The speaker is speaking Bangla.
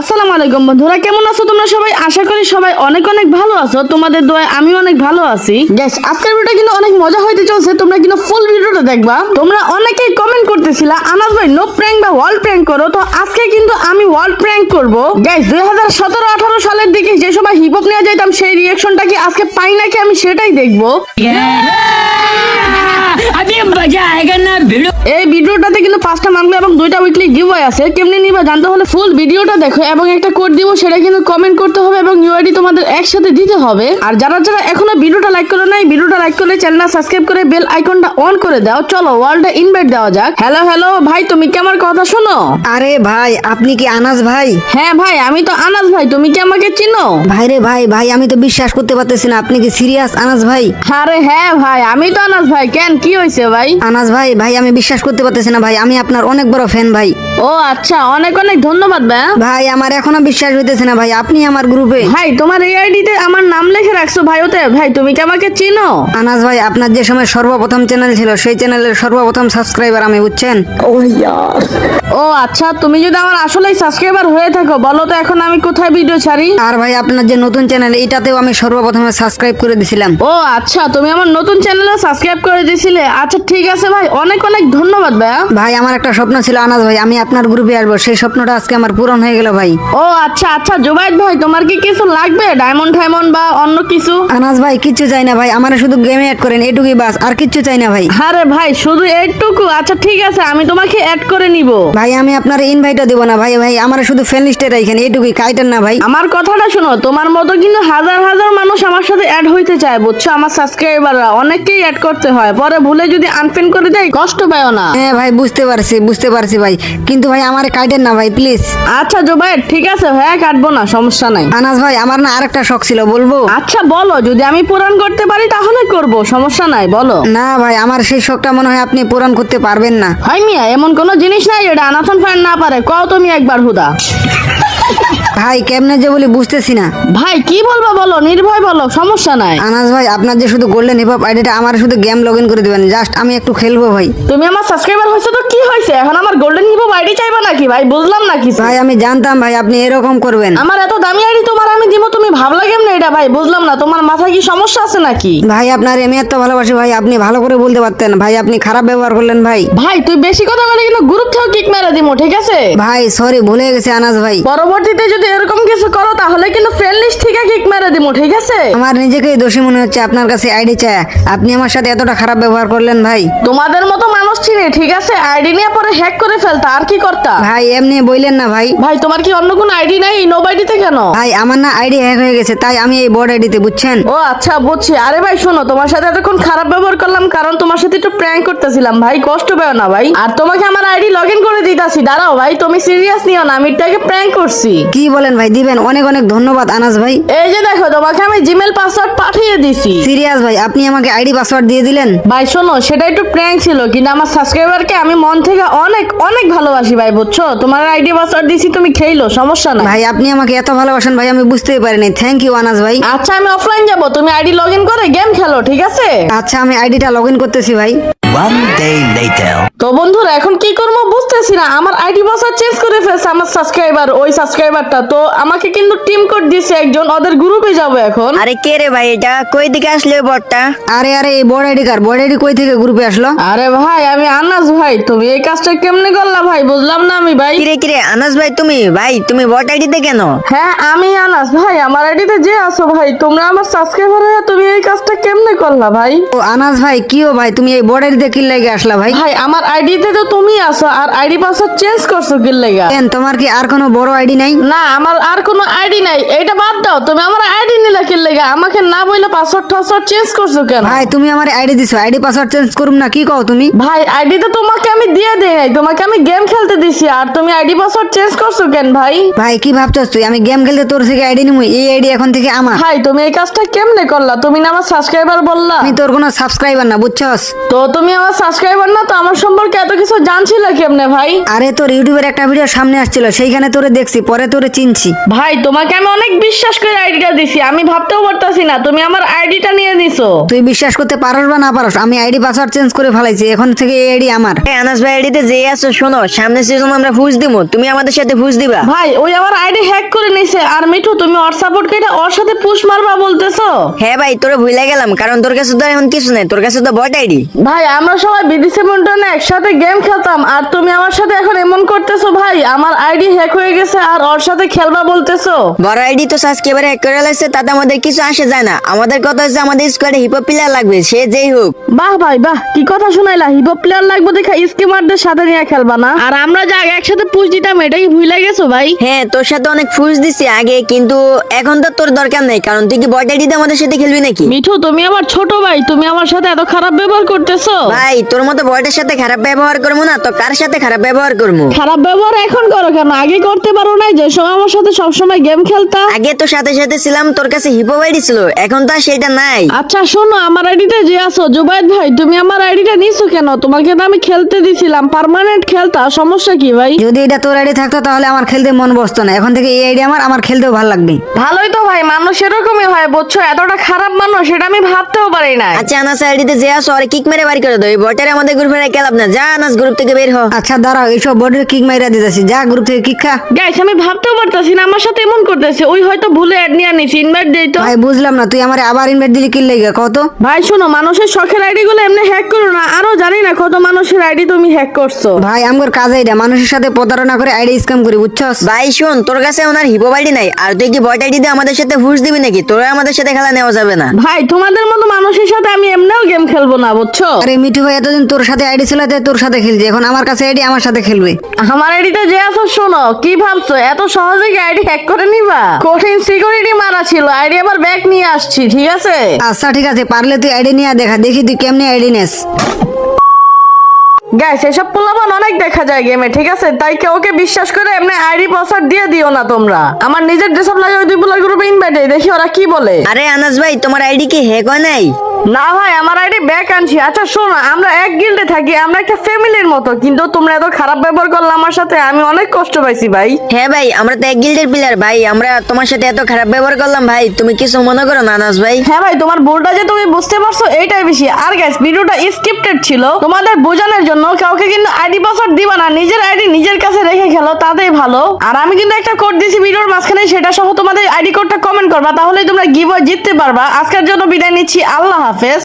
আসসালামু আলাইকুম বন্ধুরা, কেমন আছো তোমরা সবাই? আশা করি সবাই অনেক অনেক ভালো আছো। তোমাদের দোয়ায় আমি অনেক ভালো আছি। গ্যাস আজকের ভিডিওটা কিন্তু অনেক মজা হইতে চলছে। তোমরা কিন্তু ফুল ভিডিওটা দেখবা। তোমরা অনেকেই কমেন্ট করতেছিলা আনাস ভাই নো প্র্যাঙ্ক বা ওয়ার্ল্ড প্র্যাঙ্ক করো? তো আজকে কিন্তু আমি ওয়ার্ল্ড প্র্যাঙ্ক করব। গ্যাস দুই হাজার সতেরো আঠারো সালের দিকে যে সময় হিপ হপ নিয়ে যাইতাম, সেই রিয়েকশনটা কি আজকে পাই নাকি আমি সেটাই দেখব। আমি মজা আয়েগা না ভিডিও এই ভিডিওটাতে কিন্তু পাঁচটা মানগুলো এবং দুইটা উইকলি গিভওয়ে আছে। কেমনি নিবা জানতে হলে ফুল ভিডিওটা দেখো এবং একটা কোড দিব সেটা কিন্তু কমেন্ট করতে হবে এবং ইউআইডি তোমাদের একসাথে দিতে হবে। আর যারা যারা এখনও ভিডিওটা লাইক করো নাই ভিডিওটা লাইক করলে চ্যানেলটা সাবস্ক্রাইব করে বেল আইকনটা অন করে দাও। চলো ওয়ার্ল্ডে ইনভাইট দেওয়া যাক। হ্যালো হ্যালো ভাই তুমি কি আমার কথা শোনো? আরে ভাই আপনি কি আনাস ভাই? হ্যাঁ ভাই আমি তো আনাস ভাই তুমি কি আমাকে চিনো? ভাই রে ভাই ভাই আমি তো বিশ্বাস করতে পারতেছি না আপনি কি সিরিয়াস আনাস ভাই? আরে হ্যাঁ ভাই আমি তো আনাস ভাই কেন কি হয়েছে ভাই? আনাস ভাই ভাই আমি বিশ্বাস করতে পারতেছি না ভাই। আমি আপনার অনেক বড় ফ্যান ভাই। ও আচ্ছা অনেক অনেক ধন্যবাদ ভাই ভাই আমার এখনও বিশ্বাস হইতেছে না ভাই আপনি আমার গ্রুপে ভাই তোমার এই আইডিতে আমার নাম লিখে রাখছো ভাই ওতে? ভাই তুমি কি আমাকে চিনো? আনাস ভাই আপনার যে সময় সর্বপ্রথম চ্যানেল ছিল সেই চ্যানেলের সর্বপ্রথম সাবস্ক্রাইবার আমি বুঝছেন? ও আচ্ছা তুমি যদি আমার আসলেই সাবস্ক্রাইবার হয়ে থাকো বলো তো এখন আমি কোথায় ভিডিও ছাড়ি? আর ভাই আপনার যে নতুন চ্যানেল এটাতেও আমি সর্বপ্রথমে সাবস্ক্রাইব করে দিছিলাম। ও আচ্ছা তুমি আমার নতুন চ্যানেলে সাবস্ক্রাইব করে দিয়েছিলে আচ্ছা ঠিক আছে ভাই। অনেক অনেক ধন্যবাদ ভাইয়া। ভাই আমার একটা স্বপ্ন ছিল আনাস ভাই। আমি আপনার গ্রুপে আসব। সেই স্বপ্নটা আজকে আমার পূরণ হয়ে গেল ভাই। ও আচ্ছা আচ্ছা জুবাইদ ভাই তোমার কি কিছু লাগবে? ডায়মন্ড ডায়মন্ড বা অন্য কিছু? আনাস ভাই কিচ্ছু চাই না ভাই। আমার শুধু গেমে অ্যাড করেন এটুকুই বাস। আর কিচ্ছু চাই না ভাই। আরে ভাই শুধু এইটুকু? আচ্ছা ঠিক আছে আমি তোমাকে অ্যাড করে নিব। ভাই আমি আপনার ইনভাইটও দিব না ভাই। ভাই আমার শুধু ফ্রেন্ড লিস্টে রাখেন এইটুকুই কাইটেন না ভাই। আমার কথাটা শোনো তোমার মতো কিন্তু হাজার হাজার মানুষ আমার সাথে অ্যাড হইতে চায় বুঝছ? আমার সাবস্ক্রাইবাররা অনেককেই অ্যাড করতে হয়। পরে ভুলে যদি আনফ্রেন্ড করে দেয় কষ্ট পাও না। হ্যাঁ ভাই বুঝতে পারছি বুঝতে পারছি ভাই। কিন্তু ভাই আমার কাইটেন না ভাই প্লিজ আচ্ছা জুবাইদ ঠিক আছে ভাইয়া কাটবো না সমস্যা নাই। আনাস ভাই আমার না আরেকটা শখ ছিল বলব? আচ্ছা বলো যদি আমি পূরণ করতে পারি তাহলে করব সমস্যা নাই বলো। না ভাই আমার সেই শখটা মনে হয় আপনি পূরণ করতে পারবেন না। হয় মিয়া এমন কোনো জিনিস নাই এটা আনাথন ফ্যান না পারে। কও তুমি একবার হুদা। ভাই কেমনে যে বলি বুঝতেছি না। ভাই কি বলব বলো? নির্ভয় বলো সমস্যা নাই। আনাস ভাই আপনার যে শুধু গোল্ডেন হিপ হপ আইডিটা আমার শুধু গেম লগ ইন করে দিবেন। জাস্ট আমি একটু খেলব ভাই। তুমি আমার সাবস্ক্রাইবার হয়েছে তো কি হয়েছে? এখন আমার গোল্ডেন হিপো আইডি চাইবা নাকি ভাই? বুঝলাম না কিছু। ভাই আমি জানতাম ভাই আপনি এরকম করবেন। আমার এত দামি আইডি তোমার আমি দিব তুমি ভাবলা কেমনে এটা ভাই? বুঝলাম না তোমার মাথায় কি সমস্যা আছে নাকি? ভাই আপনার এমনি এত ভালোবাসি ভাই আপনি ভালো করে বলতে পারতেন। ভাই আপনি খারাপ ব্যবহার করলেন ভাই। ভাই তুই বেশি কথা বলে কিন্তু গ্রুপ থেকে কিক মেরে দিমো ঠিক আছে? ভাই সরি ভুলে গেছে আনাস ভাই। পরবর্তীতে যদি এরকম কিছু করো তাহলে কিন্তু ফ্রেন্ড লিস্ট থেকে কিক মেরে দিমো ঠিক আছে? আমার নিজেকেই দোষী মনে হচ্ছে আপনার কাছে আইডি চায়। আপনি আমার সাথে এতটা খারাপ ব্যবহার করলেন ভাই। তোমাদের মতো মানুষ চিনি ঠিক আছে? আইডি নিয়ে পরে হ্যাক করে ফেলতা আর কি করতা? ভাই এমনি বইলেন না ভাই। ভাই তোমার কি অন্য কোনো আইডি নাই নো আইডিতে কেন? ভাই আমার না আইডি হ্যাক হয়ে গেছে তাই আমি এই বোর্ড আইডিতে বুঝছেন? ও আচ্ছা বুঝছি। আরে ভাই শোনো তোমার সাথে এতক্ষণ খারাপ ব্যবহার করলাম কারণ তোমার সাথে একটু প্র্যাঙ্ক করতেছিলাম ভাই কষ্ট পেও না ভাই। আর তোমাকে আমার আইডি লগ ইন করে দিতাছি দাঁড়াও ভাই তুমি সিরিয়াস নিও না আমি এটাকে প্র্যাঙ্ক করছি। কি বলেন ভাই দিবেন। অনেক অনেক ধন্যবাদ আনাস ভাই। এই যে দেখো তোমাকে আমি জিমেল পাসওয়ার্ড পাঠিয়ে দিছি। সিরিয়াস ভাই আপনি আমাকে আইডি পাসওয়ার্ড দিয়ে দিলেন? ভাই শোনো সেটা একটু প্র্যাঙ্ক ছিল কিন্তু আমার সাবস্ক্রাইবারকে আমি মন থেকে অনেক অনেক ভালোবাসি ভাই বুঝছ? তোমার আইডি পাসওয়ার্ড দিছি তুমি খেইলো সমস্যা না ভাই আপনি আমাকে এত ভালোবাসেন ভাই আমি বুঝতেই পারিনি। থ্যাংক ইউ আনাস ভাই। আচ্ছা আমি অফলাইন যাব। তুমি আইডি লগ ইন করে গেম খেলো ঠিক আছে? আচ্ছা আমি আইডিটা লগ ইন করতেছি ভাই। One day later. তো বন্ধুরা এখন কি করব বুঝতেছি না। আমার আইডি পাসওয়ার্ড চেঞ্জ করে ফেলছে আমার সাবস্ক্রাইবার ওই সাবস্ক্রাইবারটা তো আমাকে কিন্তু টিম কোড দিছে একজন ওদের গ্রুপে যাব এখন। আরে কে রে ভাই এটা? কই দিকে আসলে বটটা আরে আরে এই বোর্ড আইডি কার? বোর্ড আইডি কই থেকে গ্রুপে আসলো? আরে ভাই আমি আনাস ভাই। তুমি এই কাজটা কেমনে করলা ভাই? বুঝলাম না আমি ভাই। কিরে কিরে আনাস ভাই তুমি? ভাই তুমি বট আইডিতে কেন? হ্যাঁ আমি আনাস ভাই। আমার আইডিতে যে আছো ভাই তোমরা আমার সাবস্ক্রাইবার হয়ে তুমি এই কাজটা কেমনে করলা ভাই? ও আনাস ভাই কি ও ভাই? তুমি এই বোর্ড আইডিতে কি লাগে আসলা ভাই? ভাই আমার আইডিতে তো তুমি আছো আর আইডি পাসওয়ার্ড চেঞ্জ করছ কি লাগে তোমার কি আর কোনো বড় আইডি নাই? না আমার আর কোনো আইডি নাই এটা বাদ দাও তুমি আমার কি লেগা আমাকে না বইলে পাসওয়ার্ড টাসওয়ার্ড চেঞ্জ করছ কেন? ভাই তুমি আমার আইডি দিছো আইডি পাসওয়ার্ড চেঞ্জ করুম না কি কও তুমি? ভাই আইডি তো তোমাকে আমি দিয়ে দেই নাই তোমাকে আমি গেম খেলতে দিছি আর তুমি আইডি পাসওয়ার্ড চেঞ্জ করছ কেন ভাই? ভাই কি ভাবছস তুই? আমি গেম খেলতে তোর থেকে আইডি নিমু এই আইডি এখন থেকে আমার। ভাই তুমি এই কাজটা কেমনে করলা? তুমি না আমার সাবস্ক্রাইবার বললা? আমি তোর কোনো সাবস্ক্রাইবার না বুঝছস? তো তুমি তুমি আমার সাবস্ক্রাইবার না তো আমার সম্পর্কে এত কিছু জানছিল কেমনে ভাই? আরে তোর ইউটিউবের একটা ভিডিও সামনে আসছিল সেইখানে তোরে দেখছি পরে তোরে চিনছি। ভাই তোমাকে আমি অনেক বিশ্বাস করে আইডিটা দিছি আমি ভাবতেও পারতাছি না। তুমি আমার আইডিটা নিয়ে নিছো। তুই বিশ্বাস করতে পারস বা না পারস আমি আইডি পাসওয়ার্ড চেঞ্জ করে ফেলাইছি এখন থেকে এই আইডি আমার। এই আনাস ভাই আইডিতে যে আছো শোনো সামনে সিজন আমরা ফুস দিব তুমি আমাদের সাথে ফুস দিবা। ভাই ওই আমার আইডি হ্যাক করে নিছে আর মিঠু তুমি ওর সাপোর্ট কেটে ওর সাথে পুশ মারবা বলতেছো? হ্যাঁ ভাই তোরে ভুলে গেলাম কারণ তোর কাছে তো এখন কিছু নেই তোর কাছে তো বট আইডি। ভাই আমরা সবাই বিডিসি মন্টনে একসাথে গেম খেলতাম আর তুমি আমার সাথে এখন এমন করতেছো ভাই আমার আইডি হ্যাক হয়ে গেছে আর ওর সাথে খেলবা বলতেছো। বড় আইডি তো সাবস্ক্রাইবার হ্যাক করে লাগছে তাতে আমাদের কিছু আসে যায় না। আমাদের কথা হচ্ছে আমাদের স্কোয়াডে হিপহপ প্লেয়ার লাগবে সে যেই হোক। বাহ ভাই বাহ কি কথা শুনাইলা? হিপ প্লেয়ার লাগবে দেখা স্কিমারদের সাথে নিয়ে খেলবা না? আর আমরা যা আগে একসাথে পুশ দিতাম এটাই ভুলে গেছো ভাই? হ্যাঁ তোর সাথে অনেক ফুস দিছি আগে কিন্তু এখন তো তোর দরকার নেই কারণ তুই কি বট আইডিতে আমাদের সাথে খেলবি নাকি? মিঠু তুমি আমার ছোট ভাই তুমি আমার সাথে এত খারাপ ব্যবহার করতেছো? ভাই তোর মতো বটের সাথে খারাপ ব্যবহার করব না তো কার সাথে খারাপ ব্যবহার করব? খারাপ ব্যবহার এখন করো কেন? আগে করতে পারো নাই যে সময় আমার সাথে সবসময় গেম খেলতা? আগে তো সাথে সাথে ছিলাম তোর কাছে হিপহপ আইডি ছিল এখন তো আর সেটা নাই। আচ্ছা শোনো আমার আইডিতে যে আছো জুবাইদ ভাই তুমি আমার আইডিটা নিছো কেন? তোমাকে তো আমি খেলতে দিছিলাম পার্মানেন্ট খেলতা সমস্যা কি ভাই? যদি এটা তোর আইডি থাকতো তাহলে আমার খেলতে মন বসতো না। এখন থেকে এই আইডি আমার আমার খেলতেও ভালো লাগবে। ভালোই তো ভাই মানুষ এরকমই হয় বুঝছ? এতটা খারাপ মানুষ সেটা আমি ভাবতেও পারি না আচ্ছা আনাস আইডিতে যে আসো আর কিক মেরে বাড়ি করে দাও। এই বটের আমাদের গ্রুপে রেখে না। যা আনাস গ্রুপ থেকে বের হ। আচ্ছা দাঁড়াও এইসব বোর্ডের কিক মাইরা দিতেছি। যা গ্রুপ থেকে কিক খা। গাইস আমি ভাবতেও পারতাছি না আমার সাথে এমন করতেছে। ওই হয়তো ভুলে অ্যাড নিয়ে আনিস ইনভাইট দেই তো? ভাই বুঝলাম না তুই আমার আবার ইনভাইট দিলি কি লেগে? কত ভাই শোনো মানুষের শখের আইডি গুলো এমনি হ্যাক করো না। আরও জানি না কত মানুষের আইডি তুমি হ্যাক করছ। ভাই আমার কাজ এইটা মানুষের সাথে প্রতারণা করে আইডি স্ক্যাম করি বুঝছস? ভাই শোন তোর কাছে ওনার হিপহপ আইডি নাই আর তুই কি বট আইডি দিয়ে আমাদের সাথে ফুস দিবি নাকি? তোরা আমাদের সাথে খেলা নেওয়া যাবে না। ভাই তোমাদের মতো মানুষের সাথে আমি এমনিও গেম খেলব না বুঝছ? আরে মিঠু ভাই এতদিন তোর সাথে আইডি ছিল তাই তোর সাথে খেলছে। এখন আমার কাছে আইডি আমার সাথে খেলবে। আমার আইডিতে যে আছো শোনো কি ভাবছ? এত সহজে কি আইডি হ্যাক করে নিবা? কঠিন সিকিউরিটি মারা ছিল আইডি আবার ব্যাগ নিয়ে আসছি, ঠিক আছে? আচ্ছা ঠিক আছে, পারলে তুই আইডি নিয়ে দেখা, দেখি তুই কেমনি আইডি নেস। গ্যাস এসব পোলাপান অনেক দেখা যায় গেমে ঠিক আছে? তাই কাউকে বিশ্বাস করে এমনি আইডি পাসওয়ার্ড দিয়ে দিও না তোমরা। আমার নিজের যেসব লাগে ওই দুই পোলার গ্রুপে ইনভাইট দেখি ওরা কি বলে। আরে আনাস ভাই তোমার আইডি কি হ্যাক হয় নাই? না ভাই আমার আইডি ব্যাক আনছি। আচ্ছা শোনো আমরা এক গিল্ডে থাকি আমরা একটা ফ্যামিলির মতো কিন্তু তোমরা এত খারাপ ব্যবহার করলে আমার সাথে আমি অনেক কষ্ট পাইছি ভাই। হ্যাঁ ভাই আমরা তো এক গিল্ডের প্লেয়ার ভাই আমরা তোমার সাথে এত খারাপ ব্যবহার করলাম ভাই তুমি কিছু মনে করো না আনাস ভাই? হ্যাঁ ভাই তোমার ভুলটা যে তুমি বুঝতে পারছ এইটাই বেশি। আর গ্যাস ভিডিওটা স্ক্রিপ্টেড ছিল তোমাদের বোঝানোর জন্য কাউকে কিন্তু আইডি পাসওয়ার্ড দিবা না। নিজের আইডি নিজের কাছে রেখে খেলো, তাতেই ভালো। আর আমি কিন্তু একটা কোড দিছি ভিডিওর মাঝখানে, সেটা সহ তোমাদের আইডি কোডটা কমেন্ট করবা তাহলে তোমরা গিভ জিততে পারবা। আজকের জন্য বিদায় নিচ্ছি, আল্লাহ হাফেজ।